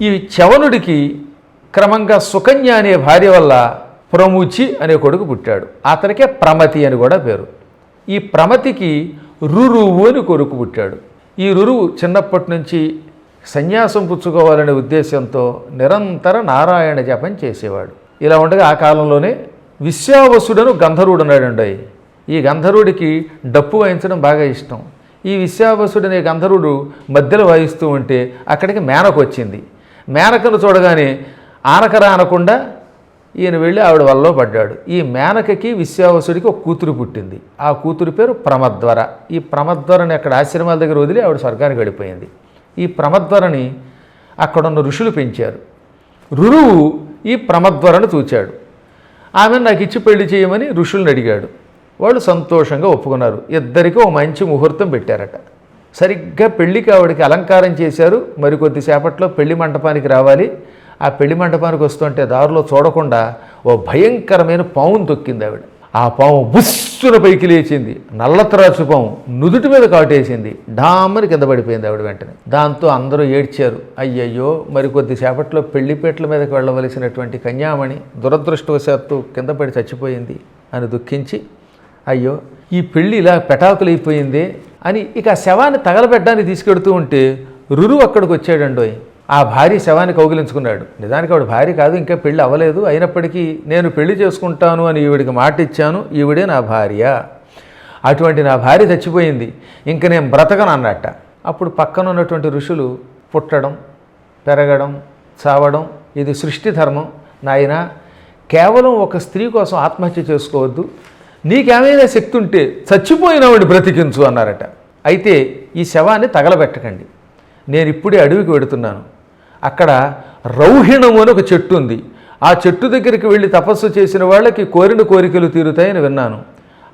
ఈ చవనుడికి క్రమంగా సుకన్య అనే భార్య వల్ల ప్రముచి అనే కొడుకు పుట్టాడు. అతనికే ప్రమతి అని కూడా పేరు. ఈ ప్రమతికి రురువు అని కొడుకు పుట్టాడు. ఈ రురువు చిన్నప్పటి నుంచి సన్యాసం పుచ్చుకోవాలనే ఉద్దేశంతో నిరంతర నారాయణ జపం చేసేవాడు. ఇలా ఉండగా ఆ కాలంలోనే విశ్వావసుడను గంధర్వుడు ఉన్నాడండి ఈ గంధర్వుడికి డప్పు వాయించడం బాగా ఇష్టం. ఈ విశ్వావసుడు అనే గంధర్వుడు మధ్యలో వాయిస్తూ ఉంటే అక్కడికి మేనకు వచ్చింది మేనకను చూడగానే ఆనకరా అనకుండా ఈయన వెళ్ళి ఆవిడ వల్ల పడ్డాడు. ఈ మేనకకి విశ్వావసుడికి ఒక కూతురు పుట్టింది. ఆ కూతురు పేరు ప్రమద్వర. ఈ ప్రమద్వరని అక్కడ ఆశ్రమాల దగ్గర వదిలి ఆవిడ స్వర్గానికి వెళ్ళిపోయింది. ఈ ప్రమద్వరని అక్కడున్న ఋషులు పెంచారు. రురువు ఈ ప్రమద్వరను చూచాడు. ఆమె నాకు ఇచ్చి పెళ్ళి చేయమని ఋషుల్ని అడిగాడు. వాళ్ళు సంతోషంగా ఒప్పుకున్నారు. ఇద్దరికీ ఓ మంచి ముహూర్తం పెట్టారట. సరిగ్గా పెళ్ళికి ఆవిడకి అలంకారం చేశారు. మరి కొద్దిసేపట్లో పెళ్ళి మంటపానికి రావాలి. ఆ పెళ్ళి మంటపానికి వస్తుంటే దారిలో చూడకుండా ఓ భయంకరమైన పాము తొక్కింది ఆవిడ. ఆ పాము బుస్సున పైకి లేచింది. నల్లత్రాచు పాము నుదుటి మీద కాటేసింది. డామని కింద పడిపోయింది ఆవిడ వెంటనే. దాంతో అందరూ ఏడ్చారు. అయ్యయ్యో మరి కొద్దిసేపట్లో పెళ్ళిపేటల మీదకి వెళ్ళవలసినటువంటి కన్యామణి దురదృష్టవశాత్తు కింద పడి చచ్చిపోయింది అని దుఃఖించి అయ్యో ఈ పెళ్ళి ఇలా పెటాకులైపోయిందే. అని ఇక ఆ శవాన్ని తగలబెట్టడానికి తీసుకెడుతూ ఉంటే రురు అక్కడికి వచ్చాడండోయ్. ఆ భార్య శవాన్ని కౌగిలించుకున్నాడు. నిజానికి ఆవిడ భార్య కాదు ఇంకా పెళ్ళి అవ్వలేదు. అయినప్పటికీ నేను పెళ్ళి చేసుకుంటాను అని ఈవిడికి మాట ఇచ్చాను. ఈవిడే నా భార్య. అటువంటి నా భార్య చచ్చిపోయింది. ఇంక నేను బ్రతకను అన్నట్ట. అప్పుడు పక్కన ఉన్నటువంటి ఋషులు పుట్టడం పెరగడం చావడం ఇది సృష్టి ధర్మం. నాయన కేవలం ఒక స్త్రీ కోసం ఆత్మహత్య చేసుకోవద్దు. నీకేమైనా శక్తి ఉంటే చచ్చిపోయినవాడిని బ్రతికించు అన్నారట. అయితే ఈ శవాన్ని తగలబెట్టకండి. నేను ఇప్పుడే అడవికి వెడుతున్నాను. అక్కడ రౌహిణము అని ఒక చెట్టు ఉంది. ఆ చెట్టు దగ్గరికి వెళ్ళి తపస్సు చేసిన వాళ్ళకి కోరిన కోరికలు తీరుతాయని విన్నాను.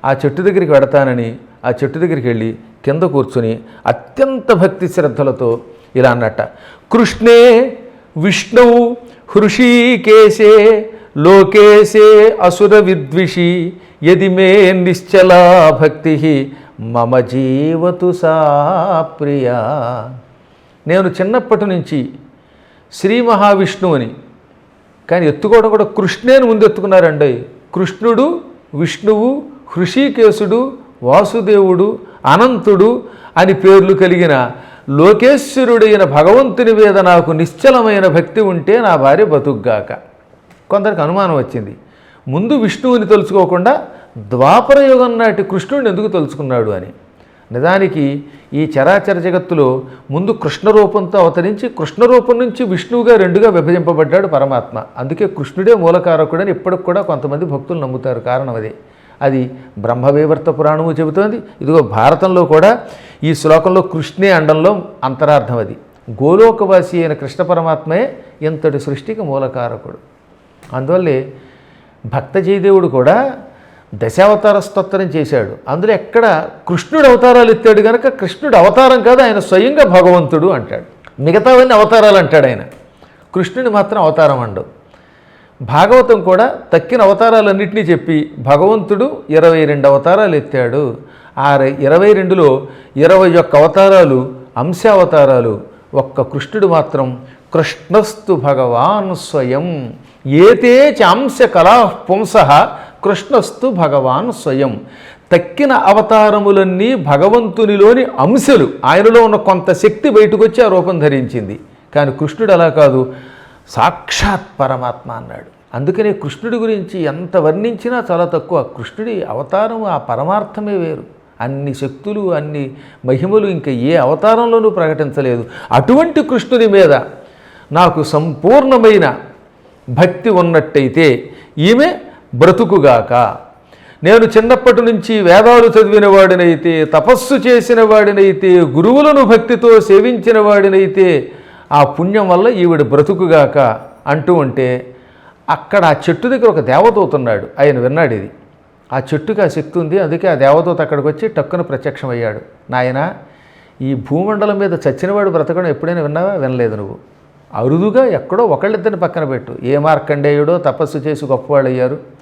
ఆ చెట్టు దగ్గరికి వెడతానని ఆ చెట్టు దగ్గరికి వెళ్ళి కింద కూర్చుని అత్యంత భక్తి శ్రద్ధలతో ఇలా అన్నట్ట కృష్ణే విష్ణువు హృషీకేశే లోకేశే అసుర విద్విషి యది మే నిశ్చలా భక్తి మమ జీవతు సా ప్రియా. నేను చిన్నప్పటి నుంచి శ్రీ మహావిష్ణువుని కానీ ఎత్తుకోవడం కూడా కృష్ణేని ముందు ఎత్తుకున్నారండి. కృష్ణుడు విష్ణువు హృషికేశుడు వాసుదేవుడు అనంతుడు అని పేర్లు కలిగిన లోకేశ్వరుడైన భగవంతుని మీద నాకు నిశ్చలమైన భక్తి ఉంటే నా భార్య బతుగ్గాక కొందరికి అనుమానం వచ్చింది. ముందు విష్ణువుని తలుచుకోకుండా ద్వాపర యుగం నాటి కృష్ణుడిని ఎందుకు తలుచుకున్నాడు అని. నిజానికి ఈ చరాచర జగత్తులో ముందు కృష్ణ రూపంతో అవతరించి కృష్ణ రూపం నుంచి విష్ణువుగా రెండుగా విభజింపబడ్డాడు పరమాత్మ. అందుకే కృష్ణుడే మూలకారకుడని ఇప్పటికి కూడా కొంతమంది భక్తులు నమ్ముతారు. కారణం అదే. అది బ్రహ్మవేవర్త పురాణము చెబుతోంది. ఇదిగో భారతంలో కూడా ఈ శ్లోకంలో కృష్ణే అండంలో అంతరార్థం అది. గోలోకవాసి అయిన కృష్ణ పరమాత్మే ఇంతటి సృష్టికి మూలకారకుడు. అందువల్లే భక్త జయదేవుడు కూడా దశావతార స్తోత్రం చేశాడు. అందులో ఎక్కడ కృష్ణుడు అవతారాలు ఎత్తాడు కనుక కృష్ణుడు అవతారం కాదు ఆయన స్వయంగా భగవంతుడు అంటాడు. మిగతావన్నీ అవతారాలు అంటాడు ఆయన. కృష్ణుని మాత్రం అవతారం అండవు. భాగవతం కూడా తక్కిన అవతారాలన్నింటినీ చెప్పి భగవంతుడు ఇరవై రెండు అవతారాలు ఎత్తాడు. ఆ ఇరవై రెండులో ఇరవై ఒక్క అవతారాలు అంశావతారాలు ఒక్క కృష్ణుడు మాత్రం కృష్ణస్తు భగవాన్ స్వయం. ఏతే చాంశ కళా పుంస కృష్ణస్తు భగవాన్ స్వయం. తక్కిన అవతారములన్నీ భగవంతునిలోని అంశలు. ఆయనలో ఉన్న కొంత శక్తి బయటకు వచ్చి ఆ రూపం ధరించింది. కానీ కృష్ణుడు అలా కాదు. సాక్షాత్ పరమాత్మ అన్నాడు. అందుకనే కృష్ణుడి గురించి ఎంత వర్ణించినా చాలా తక్కువ. కృష్ణుడి అవతారం ఆ పరమార్థమే వేరు. అన్ని శక్తులు అన్ని మహిమలు ఇంకా ఏ అవతారంలోనూ ప్రకటించలేదు. అటువంటి కృష్ణుని మీద నాకు సంపూర్ణమైన భక్తి ఉన్నట్టయితే ఈమె బ్రతుకుగాక. నేను చిన్నప్పటి నుంచి వేదాలు చదివిన వాడినైతే తపస్సు చేసిన వాడినైతే గురువులను భక్తితో సేవించిన వాడినైతే ఆ పుణ్యం వల్ల ఈవిడ బ్రతుకుగాక అంటూ ఉంటే అక్కడ ఆ చెట్టు దగ్గర ఒక దేవదూత ఉన్నాడు ఆయన విన్నాడు ఇది. ఆ చెట్టుకి ఆ శక్తి ఉంది అందుకే ఆ దేవదూత అక్కడికి వచ్చి టక్కున ప్రత్యక్షమయ్యాడు. నాయన ఈ భూమండలం మీద చచ్చినవాడు బ్రతకడం ఎప్పుడైనా విన్నావా? వినలేదు నువ్వు. అరుదుగా ఎక్కడో ఒకళ్ళిద్దరిని పక్కన పెట్టు. ఏ మార్కండేయుడో తపస్సు చేసి గొప్పవాళ్ళు అయ్యారు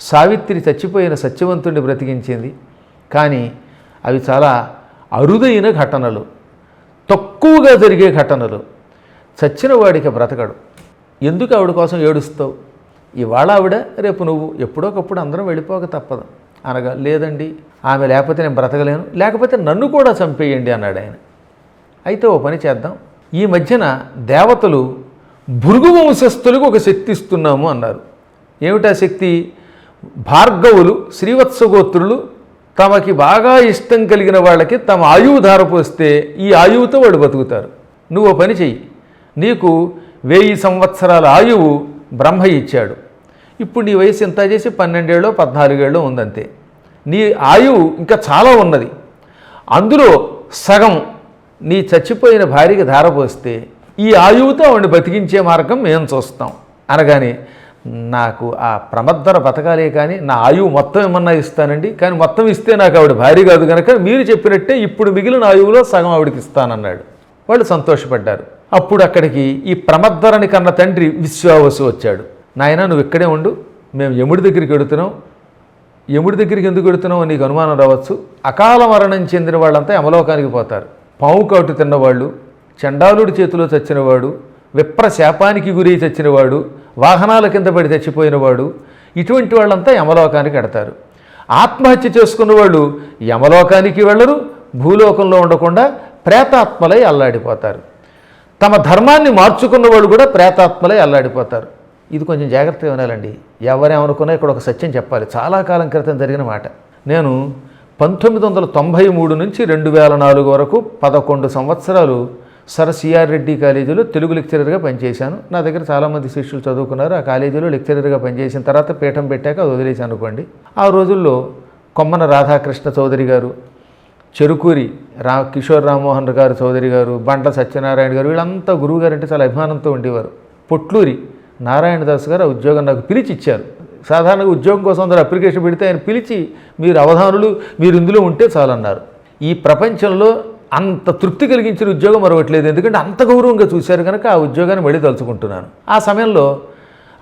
సావిత్రి చచ్చిపోయిన సత్యవంతుడిని బ్రతికించింది. కానీ అవి చాలా అరుదైన ఘటనలు తక్కువగా జరిగే ఘటనలు. చచ్చిన వాడికి బ్రతకడు. ఎందుకు ఆవిడ కోసం ఏడుస్తావు? ఇవాళ ఆవిడ రేపు నువ్వు. ఎప్పుడోకప్పుడు అందరం వెళ్ళిపోక తప్పదు. అనగా లేదండి ఆమె లేకపోతే నేను బ్రతకలేను. లేకపోతే నన్ను కూడా చంపేయండి అన్నాడు ఆయన. అయితే ఓ పని చేద్దాం. ఈ మధ్యన దేవతలు భృగు వంశస్థులకు ఒక శక్తి ఇస్తున్నాము అన్నారు. ఏమిటా శక్తి? భార్గవులు శ్రీవత్సగోత్రులు తమకి బాగా ఇష్టం కలిగిన వాళ్ళకి తమ ఆయువు ధారపోస్తే ఈ ఆయువుతో వాడు బతుకుతారు. నువ్వు పని చెయ్యి. నీకు వెయ్యి సంవత్సరాల ఆయువు బ్రహ్మ ఇచ్చాడు. ఇప్పుడు నీ వయసు ఎంత చేసి పన్నెండేళ్ళు పద్నాలుగేళ్ళు ఉందంతే. నీ ఆయువు ఇంకా చాలా ఉన్నది. అందులో సగం నీ చచ్చిపోయిన భార్యకి ధారపోస్తే ఈ ఆయువుతో ఆవిడ బతికించే మార్గం మేము చూస్తాం. అనగానే నాకు ఆ ప్రమద్దర బతకాలే కానీ నా ఆయువు మొత్తం ఏమన్నా ఇస్తానండి? కానీ మొత్తం ఇస్తే నాకు ఆవిడ భార్య కాదు కనుక మీరు చెప్పినట్టే ఇప్పుడు మిగిలిన ఆయువులో సగం ఆవిడకి ఇస్తానన్నాడు. వాళ్ళు సంతోషపడ్డారు. అప్పుడు అక్కడికి ఈ ప్రమద్దరని కన్న తండ్రి విశ్వావసు వచ్చాడు. నాయన నువ్వు ఇక్కడే ఉండు. మేము యముడి దగ్గరికి వెడుతున్నాం. యముడి దగ్గరికి ఎందుకు వెడుతున్నావు? నీకు అనుమానం రావచ్చు. అకాల మరణం చెందిన వాళ్ళంతా యమలోకానికి పోతారు. పావు కాటు తిన్నవాళ్ళు చండాలుడి చేతిలో చచ్చినవాడు విప్ర శాపానికి గురి చచ్చినవాడు వాహనాల కింద పడి చచ్చిపోయినవాడు ఇటువంటి వాళ్ళంతా యమలోకానికి ఎడతారు ఆత్మహత్య చేసుకున్న వాళ్ళు యమలోకానికి వెళ్ళరు భూలోకంలో ఉండకుండా ప్రేతాత్మలై అల్లాడిపోతారు. తమ ధర్మాన్ని మార్చుకున్న వాళ్ళు కూడా ప్రేతాత్మలై అల్లాడిపోతారు. ఇది కొంచెం జాగ్రత్తగా వినాలండి. ఎవరేమనుకున్నా ఇక్కడ ఒక సత్యం చెప్పాలి. చాలా కాలం క్రితం జరిగిన మాట. నేను పంతొమ్మిది వందల తొంభై మూడు నుంచి రెండు వేల నాలుగు వరకు పదకొండు సంవత్సరాలు సర్ సిఆర్ రెడ్డి కాలేజీలో తెలుగు లెక్చరర్గా పనిచేశాను. నా దగ్గర చాలామంది శిష్యులు చదువుకున్నారు. ఆ కాలేజీలో లెక్చరర్గా పనిచేసిన తర్వాత పీఠం పెట్టాక అది వదిలేశాను అనుకోండి. ఆ రోజుల్లో కొమ్మన రాధాకృష్ణ చౌదరి గారు చెరుకూరి రా కిషోర్ రామ్మోహన్ గారు చౌదరి గారు బండ్ల సత్యనారాయణ గారు వీళ్ళంతా గురువు గారు అంటే చాలా అభిమానంతో ఉండేవారు. పొట్లూరి నారాయణదాస్ గారు ఆ ఉద్యోగం నాకు పిలిచి ఇచ్చారు సాధారణంగా ఉద్యోగం కోసం అందరూ అప్లికేషన్ పెడితే ఆయన పిలిచి మీరు అవధానులు మీరు ఇందులో ఉంటే చాలన్నారు. ఈ ప్రపంచంలో అంత తృప్తి కలిగించిన ఉద్యోగం మరొకట్లేదు. ఎందుకంటే అంత గౌరవంగా చూశారు కనుక ఆ ఉద్యోగాన్ని మళ్ళీ తలుచుకుంటున్నాను. ఆ సమయంలో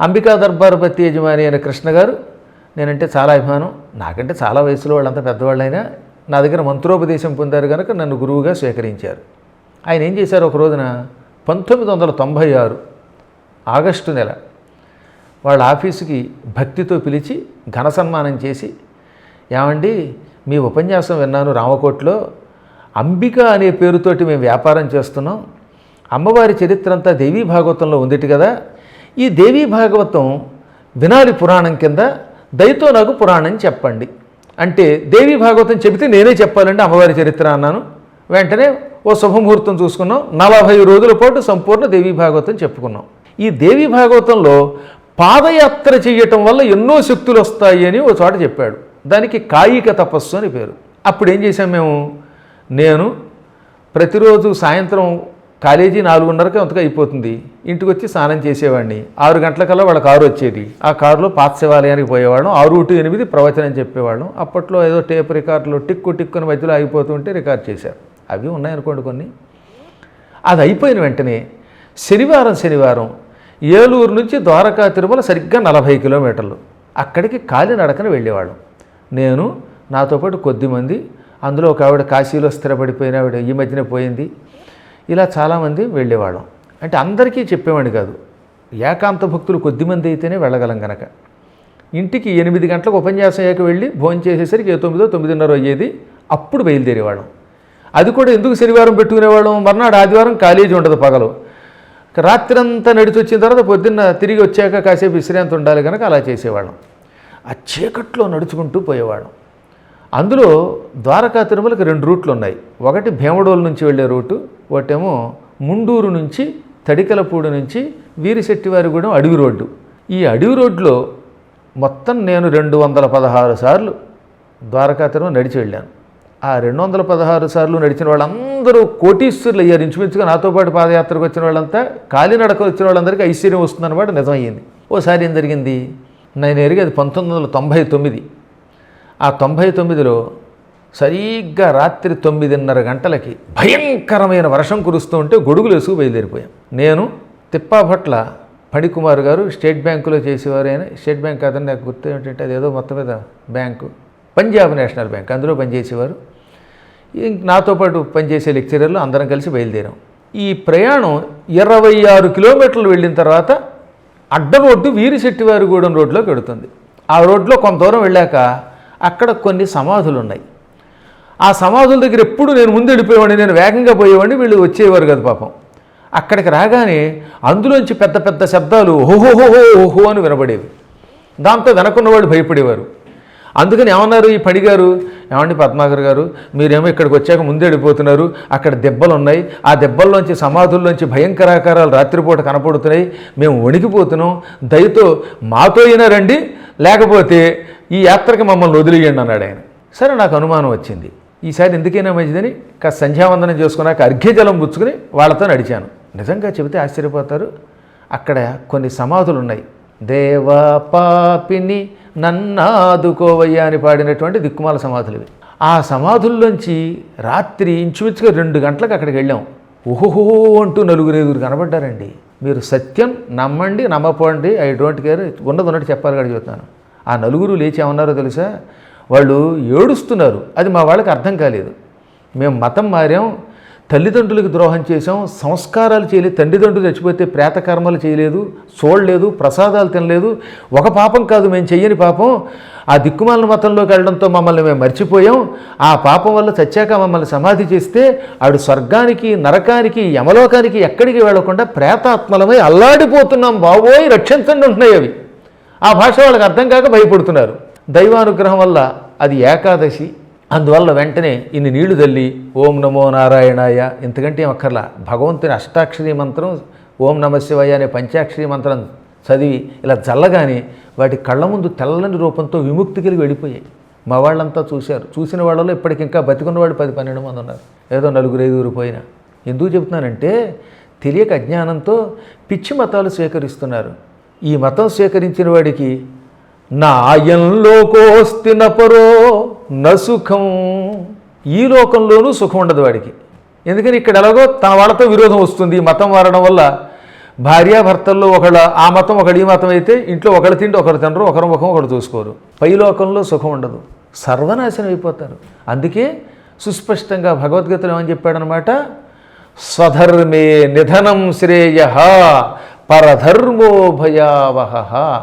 అంబికా దర్బారపతి యజమాని అయిన కృష్ణ గారు నేనంటే చాలా అభిమానం. నాకంటే చాలా వయసులో వాళ్ళంతా పెద్దవాళ్ళైనా నా దగ్గర మంత్రోపదేశం పొందారు కనుక నన్ను గురువుగా స్వీకరించారు. ఆయన ఏం చేశారు ఒక రోజున? పంతొమ్మిది వందల తొంభై ఆరు ఆగస్టు నెల వాళ్ళ ఆఫీసుకి భక్తితో పిలిచి ఘన సన్మానం చేసి ఏమండి మీ ఉపన్యాసం విన్నాను రామకోట్లో. అంబిక అనే పేరుతోటి మేము వ్యాపారం చేస్తున్నాం. అమ్మవారి చరిత్ర అంతా దేవీ భాగవతంలో ఉందిటి కదా? ఈ దేవీ భాగవతం వినాలి పురాణం కింద దయతో నాకు పురాణం చెప్పండి. అంటే దేవీ భాగవతం చెబితే నేనే చెప్పాలండి అమ్మవారి చరిత్ర అన్నాను. వెంటనే ఓ శుభముహూర్తం చూసుకున్నాం. నలభై రోజుల పాటు సంపూర్ణ దేవీ భాగవతం చెప్పుకున్నాం. ఈ దేవీ భాగవతంలో పాదయాత్ర చేయటం వల్ల ఎన్నో శక్తులు వస్తాయి అని ఓ చోట చెప్పాడు. దానికి కాయిక తపస్సు అని పేరు. అప్పుడు ఏం చేసాం మేము? నేను ప్రతిరోజు సాయంత్రం కాలేజీ నాలుగున్నరకే అంతగా అయిపోతుంది. ఇంటికి వచ్చి స్నానం చేసేవాడిని. ఆరు గంటలకల్లా వాళ్ళ కారు వచ్చేది. ఆ కారులో పాత శివాలయానికి పోయేవాళ్ళం. ఆరు టు ఎనిమిది ప్రవచనం చెప్పేవాళ్ళం. అప్పట్లో ఏదో టేప్ రికార్డులో టిక్కు టిక్కుని మధ్యలో ఆగిపోతుంటే రికార్డ్ చేశారు. అవి ఉన్నాయనుకోండి కొన్ని. అది అయిపోయిన వెంటనే శనివారం శనివారం ఏలూరు నుంచి ద్వారకా తిరుమల సరిగ్గా నలభై కిలోమీటర్లు. అక్కడికి కాలినడకన వెళ్ళేవాళ్ళం. నేను నాతో పాటు కొద్దిమంది అందులో ఒక ఆవిడ కాశీలో స్థిరపడిపోయిన ఆవిడ ఈ మధ్యనే పోయింది. ఇలా చాలామంది వెళ్ళేవాళ్ళం. అంటే అందరికీ చెప్పేవాడిని కాదు. ఏకాంత భక్తులు కొద్దిమంది అయితేనే వెళ్ళగలం కనుక ఇంటికి ఎనిమిది గంటలకు ఉపన్యాసం అయ్యాక వెళ్ళి భోజనం చేసేసరికి ఏ తొమ్మిదో తొమ్మిదిన్నర అయ్యేది. అప్పుడు బయలుదేరేవాళ్ళం. అది కూడా ఎందుకు శనివారం పెట్టుకునేవాళ్ళం? మర్నాడు ఆదివారం కాలేజీ ఉండదు పగలు. రాత్రంతా నడిచి వచ్చిన తర్వాత పొద్దున్న తిరిగి వచ్చాక కాసేపు విశ్రాంతి ఉండాలి కనుక అలా చేసేవాళ్ళం. ఆ చీకట్లో నడుచుకుంటూ పోయేవాళ్ళం. అందులో ద్వారకా తిరుమలకి రెండు రూట్లు ఉన్నాయి ఒకటి భీమడోలు నుంచి వెళ్ళే రూటు ఒకటేమో ముండూరు నుంచి తడికలపూడి నుంచి వీరిశెట్టివారిగూడెం అడవి రోడ్డు. ఈ అడవి రోడ్లో మొత్తం నేను రెండు వందల పదహారు సార్లు ద్వారకా తిరుమల నడిచి వెళ్ళాను. ఆ రెండు వందల పదహారు సార్లు నడిచిన వాళ్ళందరూ కోటీశ్వరులు అయ్యారు. ఇంచుమించుగా నాతో పాటు పాదయాత్రకు వచ్చిన వాళ్ళంతా కాలినడక వచ్చిన వాళ్ళందరికీ ఐశ్వర్యం వస్తుందన్నమాట నిజమయ్యింది. ఓసారి ఏం జరిగింది? నేను ఎరిగేది పంతొమ్మిది వందల తొంభై తొమ్మిది ఆ తొంభై తొమ్మిదిలో సరిగ్గా రాత్రి తొమ్మిదిన్నర గంటలకి భయంకరమైన వర్షం కురుస్తూ ఉంటే గొడుగులు వేసుకు బయలుదేరిపోయాం. నేను తిప్పాభట్ల పణికుమార్ గారు స్టేట్ బ్యాంకులో చేసేవారు ఆయన. స్టేట్ బ్యాంక్ కాదని నాకు గుర్తు ఏంటంటే అదేదో మొత్తం మీద బ్యాంకు పంజాబ్ నేషనల్ బ్యాంక్ అందులో పనిచేసేవారు. ఇంక నాతో పాటు పనిచేసే లెక్చరర్లు అందరం కలిసి బయలుదేరాం. ఈ ప్రయాణం ఇరవై ఆరు కిలోమీటర్లు వెళ్ళిన తర్వాత అడ్డ రోడ్డు వీరిశెట్టివారిగూడెం రోడ్లోకి వెడుతుంది. ఆ రోడ్లో కొంత దూరం వెళ్ళాక అక్కడ కొన్ని సమాధులు ఉన్నాయి. ఆ సమాధుల దగ్గర ఎప్పుడు నేను ముందు వెళ్ళిపోయేవాడిని నేను వేగంగా పోయేవాడిని వీళ్ళు వచ్చేవారు కదా పాపం. అక్కడికి రాగానే అందులోంచి పెద్ద పెద్ద శబ్దాలు ఓహోహోహో ఓహో అని వినబడేవి. దాంతో వెనకున్నవాడు భయపడేవారు. అందుకని ఏమన్నారు ఈ పడిగారు? ఏమండి పద్మాకర్ గారు మీరేమో ఇక్కడికి వచ్చాక ముందు వెళ్ళిపోతున్నారు అక్కడ దెబ్బలు ఉన్నాయి ఆ దెబ్బల్లోంచి సమాధుల్లోంచి భయంకరాకారాలు రాత్రిపూట కనపడుతున్నాయి మేము వణికిపోతున్నాం దయతో మాతో అయినా రండి లేకపోతే ఈ యాత్రకి మమ్మల్ని వదిలేయండి అన్నాడు ఆయన. సరే నాకు అనుమానం వచ్చింది. ఈసారి ఎందుకైనా మంచిదని కాస్త సంధ్యావందనం చేసుకున్నాక అర్ఘ్యజలం పుచ్చుకుని వాళ్ళతో నడిచాను. నిజంగా చెబితే ఆశ్చర్యపోతారు. అక్కడ కొన్ని సమాధులు ఉన్నాయి. దేవా పాపిని నన్నాదుకోవయ్యా అని పాడినటువంటి దిక్కుమాల సమాధులు ఇవి. ఆ సమాధుల్లోంచి రాత్రి ఇంచుమించుగా రెండు గంటలకు అక్కడికి వెళ్ళాం. ఓహోహో అంటూ నలుగురు ఐదుగురు కనబడ్డారండి. మీరు సత్యం నమ్మండి నమ్మపోండి ఐ డోంట్ కేర్ ఉన్నది ఉన్నట్టు చెప్పాలి కూడా చెబుతాను ఆ నలుగురు లేచి ఏమన్నారో తెలుసా? వాళ్ళు ఏడుస్తున్నారు. అది మా వాళ్ళకి అర్థం కాలేదు. మేము మతం మారాం తల్లిదండ్రులకు ద్రోహం చేసాం సంస్కారాలు చేయలేదు తల్లిదండ్రులు చచ్చిపోతే ప్రేతకర్మలు చేయలేదు చూడలేదు ప్రసాదాలు తినలేదు. ఒక పాపం కాదు మేము చెయ్యని పాపం. ఆ దిక్కుమాలిన మతంలోకి వెళ్ళడంతో మమ్మల్ని మేము మర్చిపోయాం. ఆ పాపం వల్ల చచ్చాక మమ్మల్ని సమాధి చేస్తే ఆడు స్వర్గానికి నరకానికి యమలోకానికి ఎక్కడికి వెళ్ళకుండా ప్రేతాత్మలమై అల్లాడిపోతున్నాం. బావోయ్ రక్షించండి ఉంటున్నాయి అవి. ఆ భాష వాళ్ళకి అర్థం కాక భయపడుతున్నారు. దైవానుగ్రహం వల్ల అది ఏకాదశి. అందువల్ల వెంటనే ఇన్ని నీళ్ళు తల్లి ఓం నమో నారాయణాయ. ఇంతకంటే ఏం అక్కర్లా. భగవంతుని అష్టాక్షరి మంత్రం ఓం నమశివాయ అనే పంచాక్షరి మంత్రం చదివి ఇలా చల్లగానే వాటి కళ్ళ ముందు తెల్లని రూపంతో విముక్తి కలిగి వెళ్ళిపోయాయి. మా వాళ్ళంతా చూశారు. చూసిన వాళ్ళలో ఇప్పటికింకా బతికున్నవాడు బతికున్న వాళ్ళు పది పన్నెండు మంది ఉన్నారు. ఏదో నలుగురు ఐదుగురు పోయినా. ఎందుకు చెబుతున్నానంటే తెలియక అజ్ఞానంతో పిచ్చి మతాలు స్వీకరిస్తున్నారు. ఈ మతం స్వీకరించిన వాడికి నాయంలోకోస్తి నపరో నసుఖం ఈ లోకంలోనూ సుఖం ఉండదు వాడికి. ఎందుకని ఇక్కడ ఎలాగో తన వాళ్ళతో విరోధం వస్తుంది. ఈ మతం మారడం వల్ల భార్యాభర్తల్లో ఒకళ్ళ ఆ మతం ఒకడు ఈ మతం అయితే ఇంట్లో ఒకళ్ళు తిండి ఒకరు తినరు ఒకరు ముఖం ఒకరు చూసుకోరు. పై లోకంలో సుఖం ఉండదు. సర్వనాశనం అయిపోతారు. అందుకే సుస్పష్టంగా భగవద్గీతలో ఏమని చెప్పాడనమాట? స్వధర్మే నిధనం శ్రేయ పరధర్మో భయావహ.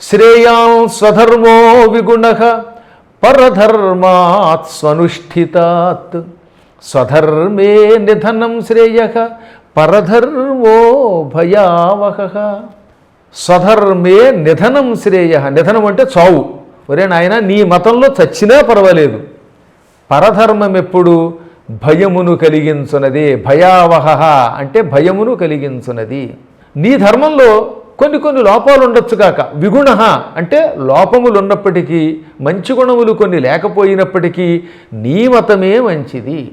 శ్రేయాం స్వధర్మో విగుణ. పరధర్మాత్ స్వనుష్ఠితాత్. స్వధర్మే నిధనం శ్రేయ. పరధర్మో భయావహ. స్వధర్మే నిధనం శ్రేయ. నిధనం అంటే చావు. ఒరే నాయన నీ మతంలో చచ్చినా పర్వాలేదు. పరధర్మం ఎప్పుడు? భయమును కలిగించున్నది భయావహ అంటే భయమును కలిగించున్నది నీ ధర్మంలో కొన్ని కొన్ని లోపాలు ఉండొచ్చు కాక. విగుణ అంటే లోపములు ఉన్నప్పటికీ మంచి గుణములు కొన్ని లేకపోయినప్పటికీ నీ మతమే మంచిది.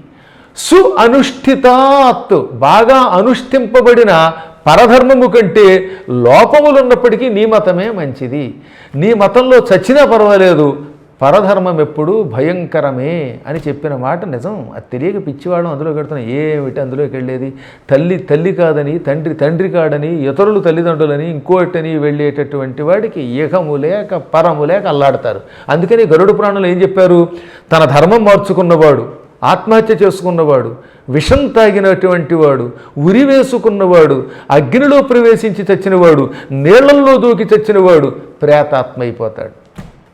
సు అనుష్ఠితాత్ బాగా అనుష్ఠింపబడిన పరధర్మము కంటే లోపములు ఉన్నప్పటికీ నీ మతమే మంచిది. నీ మతంలో చచ్చినా పర్వాలేదు పరధర్మం ఎప్పుడు భయంకరమే అని చెప్పిన మాట నిజం. అది తెలియక పిచ్చివాడు అందులో పెడుతున్నాం ఏమిటి అందులోకి వెళ్ళేది తల్లి తల్లి కాదని తండ్రి తండ్రి కాడని ఇతరులు తల్లిదండ్రులని ఇంకోటని వెళ్ళేటటువంటి వాడికి ఏకము లేక పరము లేక అల్లాడతారు. అందుకని గరుడు ప్రాణులు ఏం చెప్పారు? తన ధర్మం మార్చుకున్నవాడు ఆత్మహత్య చేసుకున్నవాడు విషం తాగినటువంటి వాడు ఉరి వేసుకున్నవాడు అగ్నిలో ప్రవేశించి చచ్చినవాడు నీళ్ళల్లో దూకి చచ్చినవాడు ప్రేతాత్మ అయిపోతాడు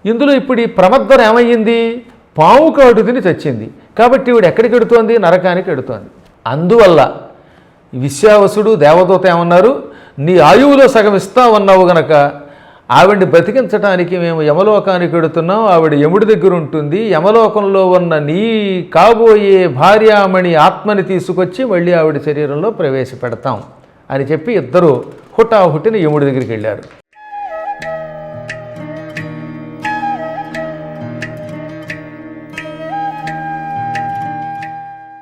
ఇందులో ఇప్పుడు ఈ ప్రమద్వరం ఏమయ్యింది? పాము కాడు తిని చచ్చింది. కాబట్టి ఈవిడ ఎక్కడికి ఎడుతోంది? నరకానికి ఎడుతోంది. అందువల్ల విశ్వావసుడు దేవదూత ఏమన్నారు? నీ ఆయువులో సగం ఇస్తామన్నావు గనక ఆవిడ్ని బ్రతికించడానికి మేము యమలోకానికి వెడుతున్నాం ఆవిడ యముడి దగ్గర ఉంటుంది. యమలోకంలో ఉన్న నీ కాబోయే భార్యామణి ఆత్మని తీసుకొచ్చి మళ్ళీ ఆవిడ శరీరంలో ప్రవేశపెడతాం అని చెప్పి ఇద్దరు హుటాహుటిని యముడి దగ్గరికి వెళ్ళారు.